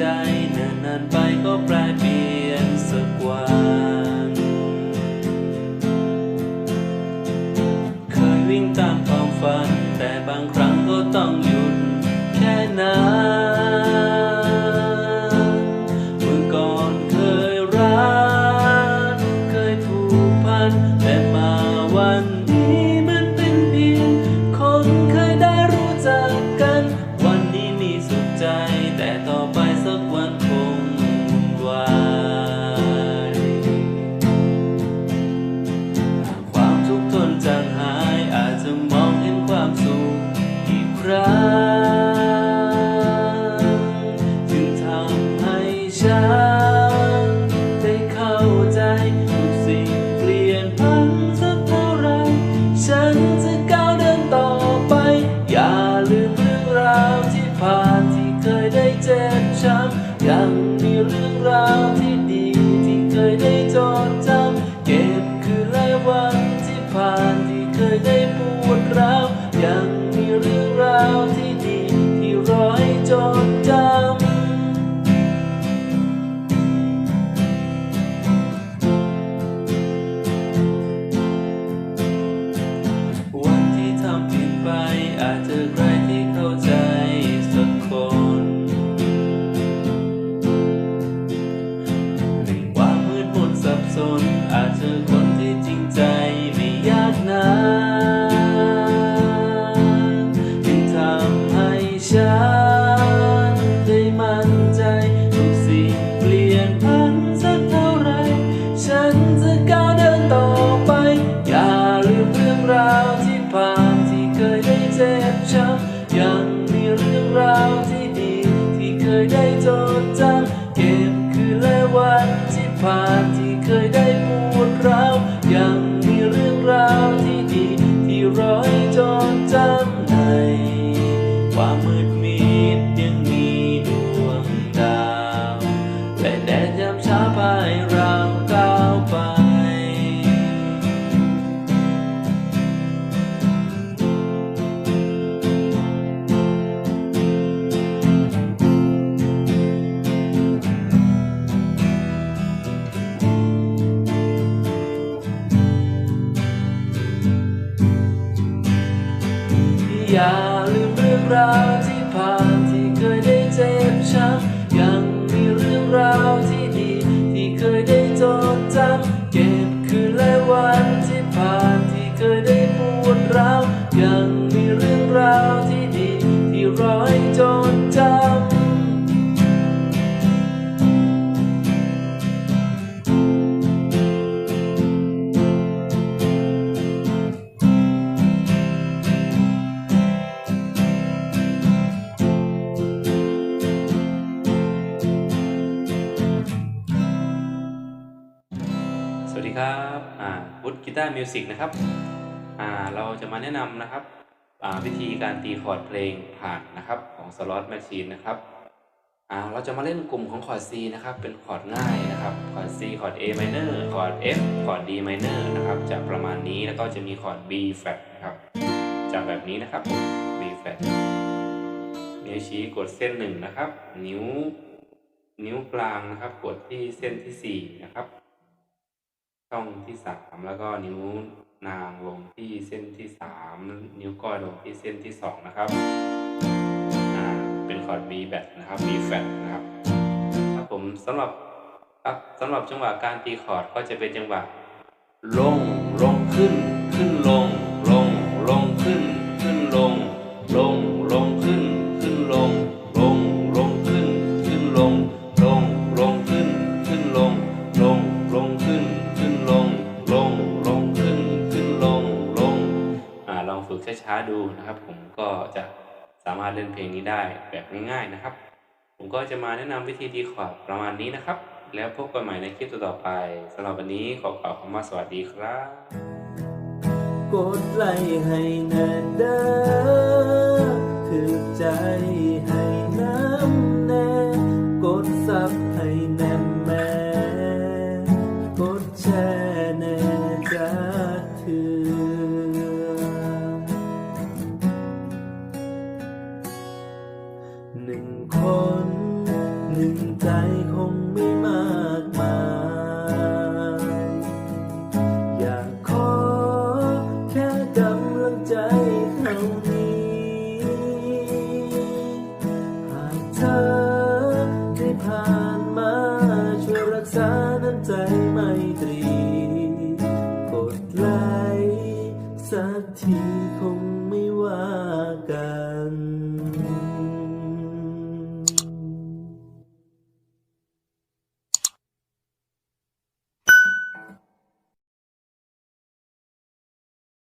ใดเนิ่นนานไปก็แปลเปลี่ยนสักวันเคยวิ่งตามความฝัน แต่บางครั้งก็ต้องหยุดแค่นั้น ผ่านที่เคยได้เจ็บช้ำยังมีเรื่องราวที่ดีที่เคยได้จดจำเก็บคือหลายวันที่ผ่านที่เคยได้ปวดร้าวยังมีเรื่อง รื่องราว อย่าลืมเรื่องราวที่ผ่านที่เคยได้เจ็บช้ำยังมีเรื่องราวที่ดี ที่เคยได้จดจำเก็บคืนและวันที่ผ่าน ครับอ่าวุฒกีตาร์มิวสิกนะครับอ่าเราจะมาแนะนำนะครับอ่าวิธีการตีคอร์ดเพลงผ่านนะครับของสล็อตแมชชีนนะครับอ่าเราจะมาเล่นกลุ่มของคอร์ด C นะครับเป็นคอร์ดง่ายนะครับคอร์ด C คอร์ด A minor คอร์ด F คอร์ด D minor นะครับจะประมาณนี้แล้วก็จะมีคอร์ด B flat นะครับจะแบบนี้นะครับ B flat นิ้วชี้กดเส้นหนึ่งนะครับ นิ้ว นิ้วกลางนะครับ กดที่เส้นที่สี่นะครับ ช่องที่สามแล้วก็นิ้วนางลงที่เส้นที่สามนิ้วก้อยลงที่เส้นที่สองนะครับอ่าเป็นคอร์ด B แบบนะครับ B flat นะครับครับผมสำหรับครับสำหรับจังหวะการตีคอร์ดก็จะเป็นจังหวะลงลงขึ้นขึ้นลง ขึ้นลงลงลงขึ้นขึ้นลงลงอ่าลองฝึกช้าๆดูนะครับ ผมก็จะสามารถเล่นเพลงนี้ได้แบบง่ายๆนะครับ ผมก็จะมาแนะนำวิธีตีคอร์ดประมาณนี้นะครับ แล้วพบกันใหม่ในคลิปต่อๆไปสำหรับวันนี้ขอกล่าวคำว่าสวัสดีครับกดไลค์ให้แน่เด้อถือใจให้